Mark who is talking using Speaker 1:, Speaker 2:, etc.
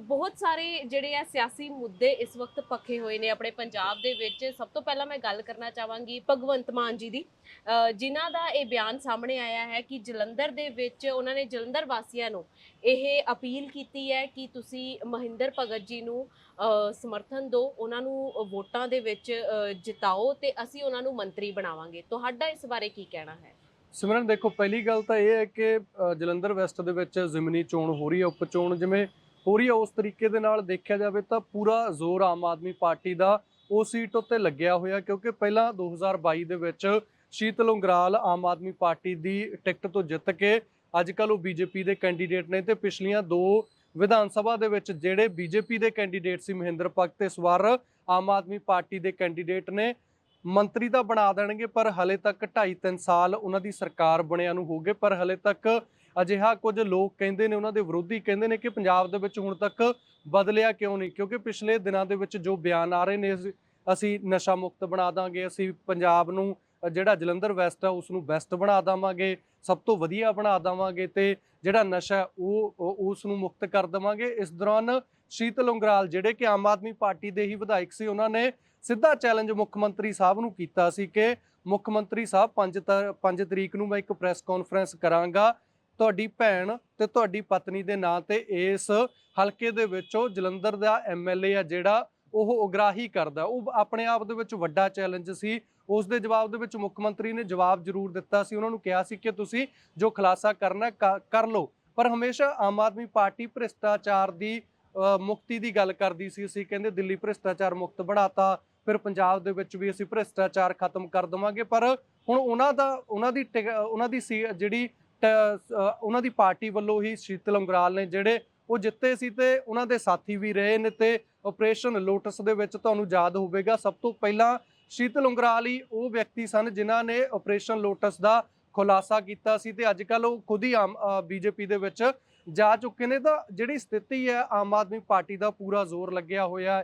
Speaker 1: ਬਹੁਤ ਸਾਰੇ ਜਿਹੜੇ ਆ ਸਿਆਸੀ ਮੁੱਦੇ ਇਸ ਵਕਤ ਪੱਖੇ ਹੋਏ ਨੇ ਆਪਣੇ ਪੰਜਾਬ ਦੇ ਵਿੱਚ। ਸਭ ਤੋਂ ਪਹਿਲਾਂ ਮੈਂ ਗੱਲ ਕਰਨਾ ਚਾਹਾਂਗੀ ਭਗਵੰਤ ਮਾਨ ਜੀ ਦੀ। ਅ, ਜਿਨ੍ਹਾਂ ਦਾ ਇਹ ਬਿਆਨ ਸਾਹਮਣੇ ਆਇਆ ਹੈ ਕਿ ਜਲੰਧਰ ਦੇ ਵਿੱਚ ਉਹਨਾਂ ਨੇ ਜਲੰਧਰ ਵਾਸੀਆਂ ਨੂੰ ਇਹ ਅਪੀਲ ਕੀਤੀ ਹੈ ਕਿ ਤੁਸੀਂ ਮਹਿੰਦਰ ਭਗਤ ਜੀ ਨੂੰ ਸਮਰਥਨ ਦਿਓ ਉਹਨਾਂ ਨੂੰ ਵੋਟਾਂ ਦੇ ਵਿੱਚ ਜਿਤਾਓ ਤੇ ਅਸੀਂ ਉਹਨਾਂ ਨੂੰ ਮੰਤਰੀ ਬਣਾਵਾਂਗੇ। ਤੁਹਾਡਾ ਇਸ ਬਾਰੇ ਕੀ ਕਹਿਣਾ ਹੈ?
Speaker 2: ਸਿਮਰਨ ਦੇਖੋ ਪਹਿਲੀ ਗੱਲ ਤਾਂ ਇਹ ਹੈ ਕਿ ਜਲੰਧਰ ਵੈਸਟ ਦੇ ਵਿੱਚ ਜ਼ਮੀਨੀ ਚੋਣ ਹੋ ਰਹੀ ਹੈ ਉਪ ਚੋਣ। ਜਿਵੇਂ ਹੋ ਰਹੀ ਹੈ ਉਸ ਤਰੀਕੇ ਦੇ ਨਾਲ ਦੇਖਿਆ ਜਾਵੇ ਤਾਂ ਪੂਰਾ ਜ਼ੋਰ ਆਮ ਆਦਮੀ ਪਾਰਟੀ ਦਾ ਉਹ ਸੀਟ ਉੱਤੇ ਲੱਗਿਆ ਹੋਇਆ ਕਿਉਂਕਿ ਪਹਿਲਾਂ 2022 ਦੇ ਵਿੱਚ ਸ਼ੀਤਲ ਉਂਗਰਾਲ ਆਮ ਆਦਮੀ ਪਾਰਟੀ ਦੀ ਟਿਕਟ ਤੋਂ ਜਿੱਤ ਕੇ ਅੱਜ ਕੱਲ ਉਹ ਬੀਜੇਪੀ ਦੇ ਕੈਂਡੀਡੇਟ ਨੇ ਤੇ ਪਿਛਲੀਆਂ ਦੋ ਵਿਧਾਨ ਸਭਾ ਦੇ ਵਿੱਚ ਜਿਹੜੇ ਬੀਜੇਪੀ ਦੇ ਕੈਂਡੀਡੇਟ ਸੀ ਮਹਿੰਦਰ ਭਗਤ ਇਸ ਵਾਰ ਆਮ ਆਦਮੀ ਪਾਰਟੀ ਦੇ ਕੈਂਡੀਡੇਟ ਨੇ, ਮੰਤਰੀ ਤਾਂ ਬਣਾ ਦੇਣਗੇ ਪਰ ਹਲੇ ਤੱਕ 2.5 3 ਸਾਲ ਉਹਨਾਂ ਦੀ ਸਰਕਾਰ ਬਣਿਆ ਨੂੰ ਹੋ ਗਏ ਪਰ ਹਲੇ ਤੱਕ ਅਜਿਹਾ ਕੁਝ ਲੋਕ ਕਹਿੰਦੇ ਨੇ, ਉਹਨਾਂ ਦੇ ਵਿਰੋਧੀ ਕਹਿੰਦੇ ਨੇ ਕਿ ਪੰਜਾਬ ਦੇ ਵਿੱਚ ਹੁਣ ਤੱਕ ਬਦਲਿਆ ਕਿਉਂ ਨਹੀਂ? ਕਿਉਂਕਿ ਪਿਛਲੇ ਦਿਨਾਂ ਦੇ ਵਿੱਚ ਜੋ ਬਿਆਨ ਆ ਰਹੇ ਨੇ, ਅਸੀਂ- ਨਸ਼ਾ ਮੁਕਤ ਬਣਾ ਦਾਂਗੇ, ਅਸੀਂ ਪੰਜਾਬ ਨੂੰ ਜਿਹੜਾ ਜਲੰਧਰ ਵੈਸਟ ਆ ਉਸ ਨੂੰ ਬੈਸਟ ਬਣਾ ਦੇਵਾਂਗੇ, ਸਭ ਤੋਂ ਵਧੀਆ ਬਣਾ ਦੇਵਾਂਗੇ ਤੇ ਜਿਹੜਾ ਨਸ਼ਾ ਉਹ ਉਸ ਨੂੰ ਮੁਕਤ ਕਰ ਦੇਵਾਂਗੇ। ਇਸ ਦੌਰਾਨ ਸ਼ੀਤਲ ਉਂਗਰਾਲ, ਜਿਹੜੇ ਕਿ ਆਮ ਆਦਮੀ ਪਾਰਟੀ ਦੇ ਹੀ ਵਿਧਾਇਕ ਸੀ, ਉਹਨਾਂ ਨੇ ਸਿੱਧਾ ਚੈਲੰਜ ਮੁੱਖ ਮੰਤਰੀ ਸਾਹਿਬ ਨੂੰ ਕੀਤਾ ਸੀ ਕਿ ਮੁੱਖ ਮੰਤਰੀ ਸਾਹਿਬ 5 5 ਤਰੀਕ ਨੂੰ ਮੈਂ ਇੱਕ ਪ੍ਰੈਸ ਕਾਨਫਰੰਸ ਕਰਾਂਗਾ। ਤੁਹਾਡੀ ਭੈਣ ਤੇ ਤੁਹਾਡੀ ਪਤਨੀ ਦੇ ਨਾਂ ਤੇ ਇਸ ਹਲਕੇ ਦੇ ਵਿੱਚੋਂ ਜਲੰਧਰ ਦਾ ਐਮਐਲਏ ਆ ਜਿਹੜਾ ਉਹ ਉਗਰਾਹੀ ਕਰਦਾ। ਉਹ ਆਪਣੇ ਆਪ ਦੇ ਵਿੱਚ ਵੱਡਾ ਚੈਲੰਜ ਸੀ। ਉਸ ਦੇ ਜਵਾਬ ਦੇ ਵਿੱਚ ਮੁੱਖ ਮੰਤਰੀ ਨੇ ਜਵਾਬ ਜ਼ਰੂਰ ਦਿੱਤਾ ਸੀ। ਉਹਨਾਂ ਨੂੰ ਕਿਹਾ ਸੀ ਕਿ ਤੁਸੀਂ ਜੋ ਖੁਲਾਸਾ ਕਰਨਾ ਕ- ਕਰ ਲਓ। ਪਰ ਹਮੇਸ਼ਾ ਆਮ ਆਦਮੀ ਪਾਰਟੀ ਭ੍ਰਿਸ਼ਟਾਚਾਰ ਦੀ ਅ, ਮੁਕਤੀ ਦੀ ਗੱਲ ਕਰਦੀ ਸੀ। ਅਸੀਂ ਕਹਿੰਦੇ ਦਿੱਲੀ ਭ੍ਰਿਸ਼ਟਾਚਾਰ ਮੁਕਤ ਬਣਾਤਾ। ਫਿਰ ਪੰਜਾਬ ਦੇ ਵਿੱਚ ਵੀ ਅਸੀਂ ਭ੍ਰਿਸ਼ਟਾਚਾਰ ਖਤਮ ਕਰ ਦਵਾਂਗੇ। ਪਰ ਹੁਣ ਉਹਨਾਂ ਦਾ ਉਹਨਾਂ ਦੀ ਟਿਕ- ਉਹਨਾਂ ਦੀ ਸੀ ਜਿਹੜੀ Uh, uh, ਉਹਨਾਂ ਦੀ ਪਾਰਟੀ ਵੱਲੋਂ ਹੀ ਸ਼ੀਤਲ ਉਂਗਰਾਲ ਨੇ ਜਿਹੜੇ ਉਹ ਜਿੱਤੇ ਸੀ ਤੇ ਉਹਨਾਂ ਦੇ ਸਾਥੀ ਵੀ ਰਹੇ ਨੇ ਤੇ ਆਪਰੇਸ਼ਨ ਲੋਟਸ ਦੇ ਵਿੱਚ ਤੁਹਾਨੂੰ ਯਾਦ ਹੋਵੇਗਾ। ਸਭ ਤੋਂ ਪਹਿਲਾਂ ਸ਼ੀਤਲ ਅੰਗਰਾਲ ਹੀ ਉਹ ਵਿਅਕਤੀ ਸਨ ਜਿਨ੍ਹਾਂ ਨੇ ਆਪਰੇਸ਼ਨ ਲੋਟਸ ਦਾ ਖੁਲਾਸਾ ਕੀਤਾ ਸੀ ਤੇ ਅੱਜ ਕੱਲ ਉਹ ਖੁਦ ਹੀ ਆਮ ਬੀਜੇਪੀ ਦੇ ਵਿੱਚ ਜਾ ਚੁੱਕੇ ਨੇ। ਤਾਂ ਜਿਹੜੀ ਸਥਿਤੀ ਹੈ, ਆਮ ਆਦਮੀ ਪਾਰਟੀ ਦਾ ਪੂਰਾ ਜ਼ੋਰ ਲੱਗਿਆ ਹੋਇਆ